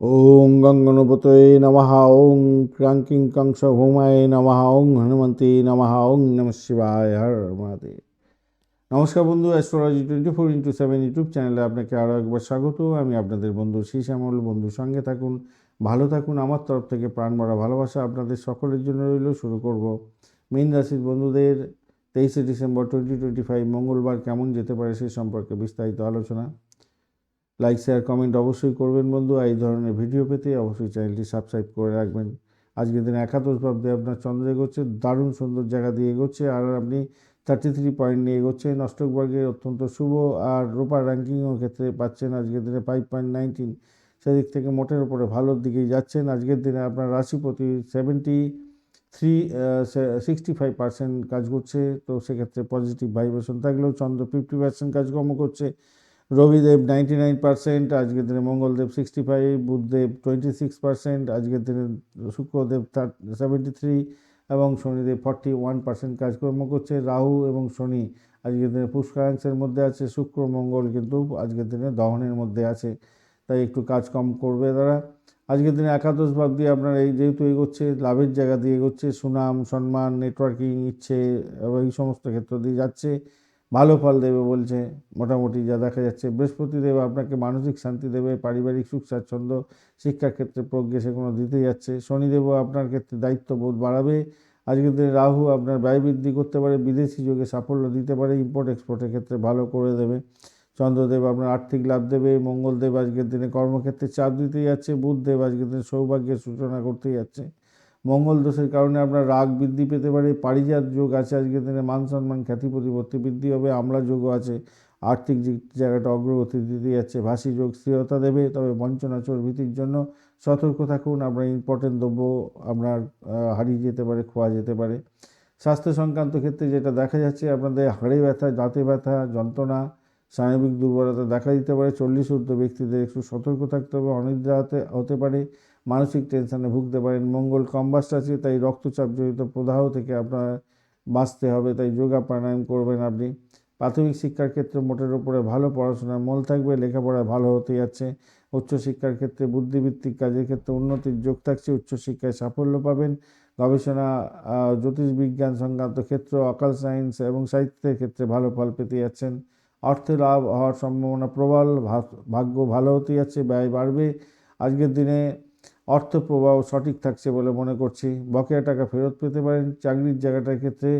ওং গঙ্গনপতয়ে নমঃ ওং ক্রাঙ্কিং কংস ভৌমায় নমঃ ওং হনুমন্তে নমঃ ওং নম শিবায় হর মহাদেব নমস্কার বন্ধু astrology twenty four into seven YouTube চ্যানেলে আপনাকে আরও একবার স্বাগত। আমি আপনাদের বন্ধু শ্রী শ্যামল বন্ধুর সঙ্গে থাকুন, ভালো থাকুন। আমার তরফ থেকে প্রাণ ভরা ভালোবাসা আপনাদের সকলের জন্য রইল। শুরু করব মীন রাশির বন্ধুদের। তেইশে ডিসেম্বর টোয়েন্টি টোয়েন্টি ফাইভ মঙ্গলবার কেমন যেতে পারে সে সম্পর্কে বিস্তারিত আলোচনা। লাইক শেয়ার কমেন্ট অবশ্যই করবেন বন্ধু। এই ধরনের ভিডিও পেতে অবশ্যই চ্যানেলটি সাবস্ক্রাইব করে রাখবেন। আজকের দিনে একাদশ ভাবতে আপনার চন্দ্র এগোচ্ছে, দারুণ সুন্দর জায়গা দিয়ে এগোচ্ছে, আর আপনি থার্টি থ্রি পয়েন্ট নিয়ে এগোচ্ছেন। অষ্টক বর্গের অত্যন্ত শুভ আর রোপার র্যাঙ্কিংও ক্ষেত্রে পাচ্ছেন আজকের দিনে ফাইভ পয়েন্ট নাইনটিন সেদিক থেকে মোটের উপরে ভালোর দিকেই যাচ্ছেন। আজকের দিনে আপনার রাশিপতি seventy three sixty five percent কাজ করছে। তো সেক্ষেত্রে পজিটিভ ভাইব্রেশন থাকলেও চন্দ্র ফিফটি পার্সেন্ট কাজকর্ম করছে। রবিদেব নাইনটি নাইন পার্সেন্ট, আজকের দিনে Mangaldev sixty five, Budhdev twenty six percent, আজকের দিনে শুক্রদেব সেভেন্টি থ্রি এবং শনিদেব ফর্টি ওয়ান পার্সেন্ট কাজকর্ম করছে। রাহু এবং শনি আজকের দিনে পুষ্করাংশের মধ্যে আছে, শুক্র, মঙ্গল কিন্তু আজকের দিনে দহনের মধ্যে আছে, তাই একটু কাজ কম করবে তারা। আজকের দিনে একাদশ ভাব দিয়ে আপনার এই যেহেতু এগোচ্ছে, লাভের জায়গা দিয়ে এগোচ্ছে, সুনাম, সম্মান নেটওয়ার্কিং ইচ্ছে, এই সমস্ত ক্ষেত্র দিয়ে যাচ্ছে। ভালো ফল দেবে বলছে, মোটামুটি যা দেখা যাচ্ছে। বৃহস্পতি দেব আপনাকে মানসিক শান্তি দেবে, পারিবারিক সুখ, স্বাচ্ছন্দ্য, শিক্ষার ক্ষেত্রে প্রজ্ঞে কোনো দিতে যাচ্ছে। শনিদেবও আপনার ক্ষেত্রে দায়িত্ববোধ বাড়াবে। আজকের দিনে রাহু আপনার ব্যয় বৃদ্ধি করতে পারে, বিদেশি যোগে সাফল্য দিতে পারে ইম্পোর্ট এক্সপোর্টের ক্ষেত্রে ভালো করে দেবে। চন্দ্রদেব আপনার আর্থিক লাভ দেবে, মঙ্গলদেব আজকের দিনে কর্মক্ষেত্রে চাপ দিতে যাচ্ছে, বুধদেব আজকের দিনে সৌভাগ্যের সূচনা করতে যাচ্ছে। মঙ্গল দোষের কারণে আপনার রাগ বৃদ্ধি পেতে পারে, পারিজাত যোগ আছে আজকের দিনে, মান সম্মান, খ্যাতি প্রতিপত্তি বৃদ্ধি হবে, আমলা যোগও আছে, আর্থিক যে জায়গাটা অগ্রগতি দিতে যাচ্ছে ভাসি যোগ স্থিরতা দেবে, তবে বঞ্চনা চোর ভীতির জন্য সতর্ক থাকুন, আপনার ইম্পর্টেন্ট দ্রব্য আপনার হারিয়ে যেতে পারে, খোয়া যেতে পারে। স্বাস্থ্য সংক্রান্ত ক্ষেত্রে যেটা দেখা যাচ্ছে, আপনাদের হাড়ে ব্যথা, দাঁতে ব্যথা, যন্ত্রণা স্নায়বিক দুর্বলতা দেখা দিতে পারে, চল্লিশ ঊর্ধ্ব ব্যক্তিদের একটু সতর্ক থাকতে হবে, অনিদ্রা হতে হতে পারে, মানসিক টেনশনে ভুগতে পারেন, মঙ্গল কম্বাস্ট আছে, তাই রক্তচাপ জড়িত প্রদাহ থেকে আপনার বাঁচতে হবে, তাই যোগা প্রাণায়াম করবেন আপনি। প্রাথমিক শিক্ষার ক্ষেত্রে মোটের উপরে ভালো পড়াশোনার মল থাকবে লেখাপড়ায় ভালো হতে যাচ্ছে। উচ্চশিক্ষার ক্ষেত্রে বুদ্ধিভিত্তিক কাজের ক্ষেত্রে উন্নতির যোগ থাকছে উচ্চশিক্ষায় সাফল্য পাবেন। গবেষণা জ্যোতিষবিজ্ঞান সংক্রান্ত ক্ষেত্র, অকাল সায়েন্স এবং সাহিত্যের ক্ষেত্রে ভালো ফল পেতে যাচ্ছেন। অর্থে লাভ হওয়ার সম্ভাবনা প্রবল ভাগ্য ভালো হতে যাচ্ছে, ব্যয় বাড়বে। আজকের দিনে অর্থ প্রবাহ সঠিক থাকছে বলে মনে করছি। বকেয়া টাকা ফেরত পেতে পারেন। চাকরির জায়গাটার ক্ষেত্রে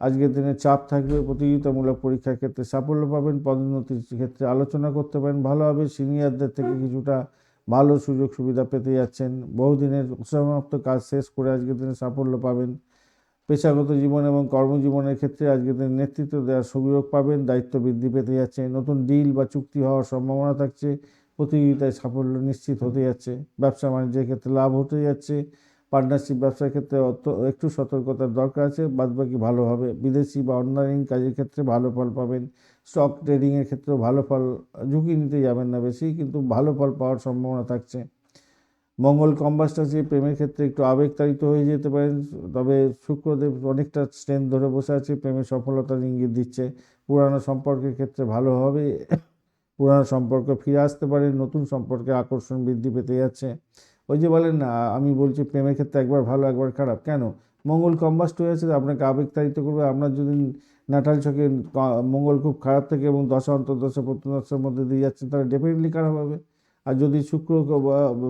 আজকের দিনে চাপ থাকবে প্রতিযোগিতামূলক পরীক্ষার ক্ষেত্রে সাফল্য পাবেন। পদোন্নতির ক্ষেত্রে আলোচনা করতে পারেন। ভালো হবে। সিনিয়রদের থেকে কিছুটা ভালো সুযোগ সুবিধা পেতে যাচ্ছেন। বহুদিনের সমাপ্ত কাজ শেষ করে আজকের দিনে সাফল্য পাবেন। পেশাগত জীবন এবং কর্মজীবনের ক্ষেত্রে আজকের দিনে নেতৃত্ব দেওয়ার সুযোগ পাবেন, দায়িত্ব বৃদ্ধি পেতে যাচ্ছে, নতুন ডিল বা চুক্তি হওয়ার সম্ভাবনা থাকছে, প্রতিযোগিতায় সাফল্য নিশ্চিত হতে যাচ্ছে, ব্যবসা বাণিজ্যের ক্ষেত্রে লাভ হতে যাচ্ছে পার্টনারশিপ ব্যবসার ক্ষেত্রে অত, একটু সতর্কতার দরকার আছে, বাদবাকি ভালো হবে, বিদেশি বা অনলাইন কাজের ক্ষেত্রে ভালো ফল পাবেন স্টক ট্রেডিংয়ের ক্ষেত্রেও ভালো ফল ঝুঁকি নিতে যাবেন না বেশি, কিন্তু ভালো ফল পাওয়ার সম্ভাবনা থাকছে। মঙ্গল কম্বাস্ট আছে প্রেমের ক্ষেত্রে একটু আবেগতাড়িত হয়ে যেতে পারেন তবে শুক্রদেব অনেকটা স্ট্রেন ধরে বসে আছে, প্রেমের সফলতার ইঙ্গিত দিচ্ছে। পুরানো সম্পর্কের ক্ষেত্রে ভালো হবে, পুরানো সম্পর্ক ফিরে আসতে পারে, নতুন সম্পর্কে আকর্ষণ বৃদ্ধি পেতে যাচ্ছে। ওই যে বলেন আমি বলছি প্রেমের ক্ষেত্রে একবার ভালো, একবার খারাপ, কেন? মঙ্গল কম্বাস্ট হয়ে আছে, আপনাকে আবেগতাড়িত করবে। আপনার যদি নাটাল ছকে মঙ্গল খুব খারাপ থাকে এবং দশা, অন্তর্দশা প্রত্যদশার মধ্যে দিয়ে যাচ্ছে, তাহলে ডেফিনেটলি খারাপ হবে। আর যদি শুক্র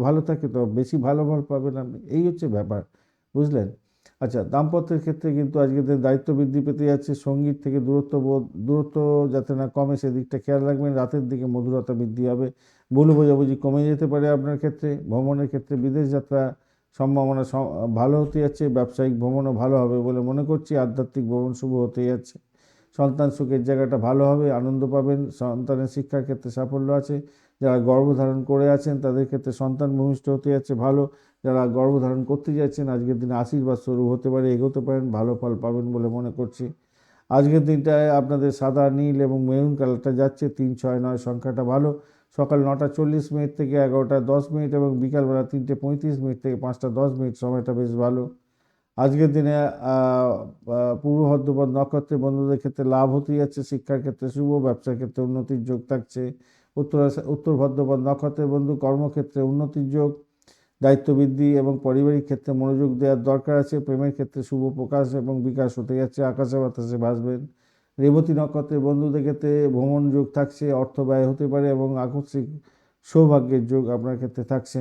ভালো থাকে, তো বেশি ভালো ফল পাবেন আপনি। এই হচ্ছে ব্যাপার, বুঝলেন? আচ্ছা দাম্পত্যের ক্ষেত্রে কিন্তু আজকের দিন দায়িত্ব বৃদ্ধি পেতে যাচ্ছে সংগীত থেকে দূরত্ব বোধ, দূরত্ব যাতে না কমে, সেদিকটা খেয়াল রাখবেন। রাতের দিকে মধুরতা বৃদ্ধি হবে, ভুল বোঝাবুঝি কমে যেতে পারে আপনার ক্ষেত্রে। ভ্রমণের ক্ষেত্রে বিদেশ যাত্রা সম্ভাবনা ভালো হতে যাচ্ছে, ব্যবসায়িক ভ্রমণও ভালো হবে বলে মনে করছি। আধ্যাত্মিক ভ্রমণ শুভ হতে যাচ্ছে। সন্তান সুখের জায়গাটা ভালো হবে, আনন্দ পাবেন, সন্তানের শিক্ষার ক্ষেত্রে সাফল্য আছে। যারা গর্ভধারণ করে আছেন, তাদের ক্ষেত্রে সন্তান ভূমিষ্ঠ হতে যাচ্ছে ভালো। যারা গর্ভধারণ করতে যাচ্ছেন, আজকের দিনে আশীর্বাদ স্বরূপ হতে পারে, এগোতে পারেন, ভালো ফল পাবেন বলে মনে করছি। আজকের দিনটায় আপনাদের সাদা, নীল এবং মেরুন কালারটা যাচ্ছে, তিন, ছয়, নয় সংখ্যাটা ভালো। সকাল নটা চল্লিশ মিনিট থেকে এগারোটা দশ মিনিট এবং বিকালবেলা তিনটে পঁয়ত্রিশ মিনিট থেকে পাঁচটা দশ মিনিট সময়টা বেশ ভালো। আজকের দিনে পূর্ব ভদ্রপদ নক্ষত্রের বন্ধুদের ক্ষেত্রে লাভ হতে যাচ্ছে, শিক্ষার ক্ষেত্রে শুভ, ব্যবসার ক্ষেত্রে উন্নতির যোগ থাকছে। উত্তর উত্তর ভদ্রপদ নক্ষত্রের বন্ধু, কর্মক্ষেত্রে উন্নতির যোগ দায়িত্ব বৃদ্ধি এবং পারিবারিক ক্ষেত্রে মনোযোগ দেওয়ার দরকার আছে। প্রেমের ক্ষেত্রে শুভ প্রকাশ এবং বিকাশ হতে যাচ্ছে, আকাশে বাতাসে ভাসবেন। রেবতী নক্ষত্রের বন্ধুদের ক্ষেত্রে ভ্রমণ যোগ থাকছে, অর্থ ব্যয় হতে পারে এবং আকস্মিক সৌভাগ্যের যোগ আপনার ক্ষেত্রে থাকছে।